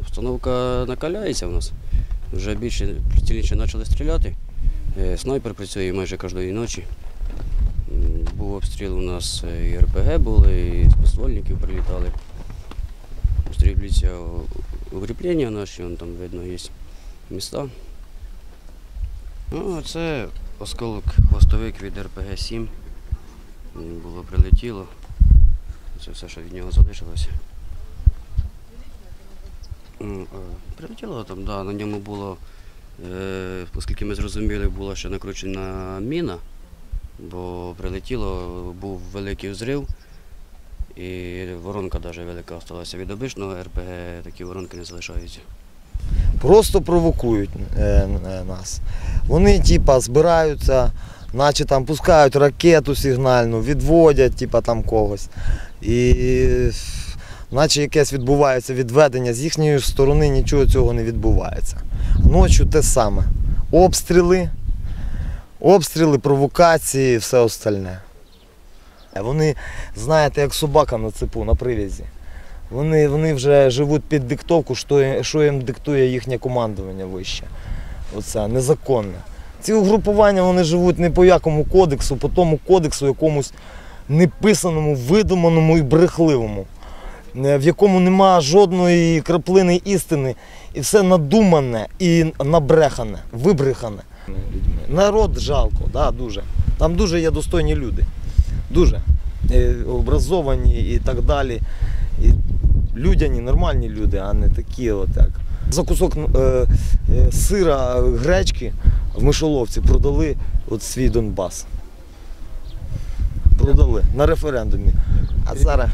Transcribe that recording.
Установка накаляється у нас. Вже більше ціліше почали стріляти. Е, снайпер працює майже кожної ночі. Був обстріл у нас е, і РПГ були, і з поствольників прилітали. Обстрілюються укріплення наші, там видно є міста. Ну, це осколок хвостовик від РПГ-7. Було прилетіло. Це все, що від нього залишилося. Е, Прилетіло там, да, на ньому було, е, оскільки ми зрозуміли, була ще накручена міна, бо прилетіло, був великий взрив, і воронка навіть велика залишилася. Від обичного РПГ такі воронки не залишаються. Просто провокують е, е, нас. Вони типа збираються, наче там пускають ракету сигнальну, відводять типа, там когось. І наче якесь відбувається відведення, з їхньої сторони нічого цього не відбувається. Ночі те саме. Обстріли, обстріли, провокації, все остальне. Вони, знаєте, як собака на цепу, на привязі. Вони, вони вже живуть під диктовку, що, що їм диктує їхнє командування вище. Оце незаконне. Ці угрупування вони живуть не по якому кодексу, по тому кодексу якомусь неписаному, видуманому і брехливому, е, в якому нема жодної краплини істини, і все надумане і набрехане, вибрехане. Народ жалко, да, дуже. Там дуже є достойні люди. Дуже. Е, Образовані і так далі. І людяні, нормальні люди, а не такі отак. За кусок е, е, сира гречки в мишоловці продали от свій Донбас. Продали на референдумі. А зараз